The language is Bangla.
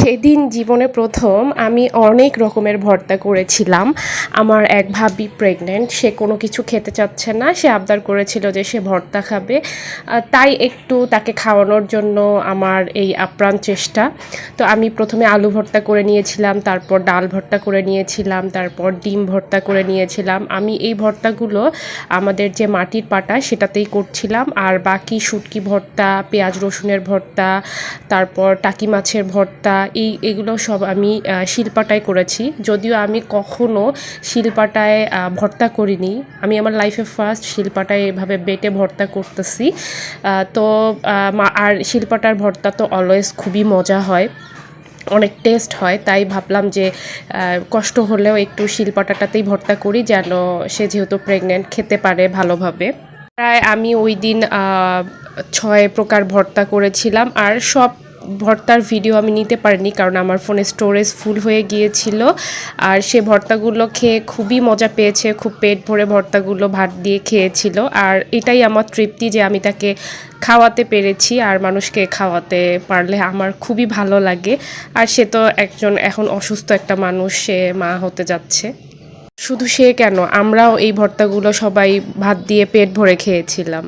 সেদিন জীবনে প্রথম আমি অনেক রকমের ভর্তা করেছিলাম। আমার এক ভাবি প্রেগনেন্ট সে কোনো কিছু খেতে চাচ্ছে না। সে আবদার করেছিল যে সে ভর্তা খাবে। তাই একটু তাকে খাওয়ানোর জন্য আমার এই আপ্রাণ চেষ্টা। তো আমি প্রথমে আলু ভর্তা করে নিয়েছিলাম, তারপর ডাল ভর্তা করে নিয়েছিলাম, তারপর ডিম ভর্তা করে নিয়েছিলাম। আমি এই ভর্তাগুলো আমাদের যে মাটির পাটা সেটাতেই করছিলাম। আর বাকি শুটকি ভর্তা, পেঁয়াজ রসুনের ভর্তা, তারপর টাকি মাছের ভর্তা এই, এগুলো সব আমি শিলপাটায় করেছি। যদিও আমি কখনো শিলপাটায় ভর্তা করিনি। আমি আমার লাইফে ফার্স্ট শিলপাটায় এভাবে বেটে ভর্তা করতেছি। তো আর শিলপাটার ভর্তা তো অলওয়েজ খুবই মজা হয়। অনেক টেস্ট হয়। তাই ভাবলাম যে কষ্ট হলেও একটু শিলপাটাটাতেই ভর্তা করি যেন সে যেহেতু প্রেগনেন্ট খেতে পারে ভালোভাবে। প্রায় আমি ওই দিন ছয় প্রকার ভর্তা করেছিলাম। আর সব ভর্তার ভিডিও আমি নিতে পারিনি কারণ আমার ফোনে স্টোরেজ ফুল হয়ে গিয়েছিল। আর সে ভর্তাগুলো খেয়ে খুবই মজা পেয়েছে, খুব পেট ভরে ভর্তাগুলো ভাত দিয়ে খেয়েছিল। আর এটাই আমার তৃপ্তি যে আমি তাকে খাওয়াতে পেরেছি আর মানুষকে খাওয়াতে পারলে আমার খুবই ভালো লাগে। আর সে তো একজন এখন অসুস্থ একটা মানুষ, সে মা হতে যাচ্ছে। শুধু সে কেন, আমরাও এই ভর্তাগুলো সবাই ভাত দিয়ে পেট ভরে খেয়েছিলাম।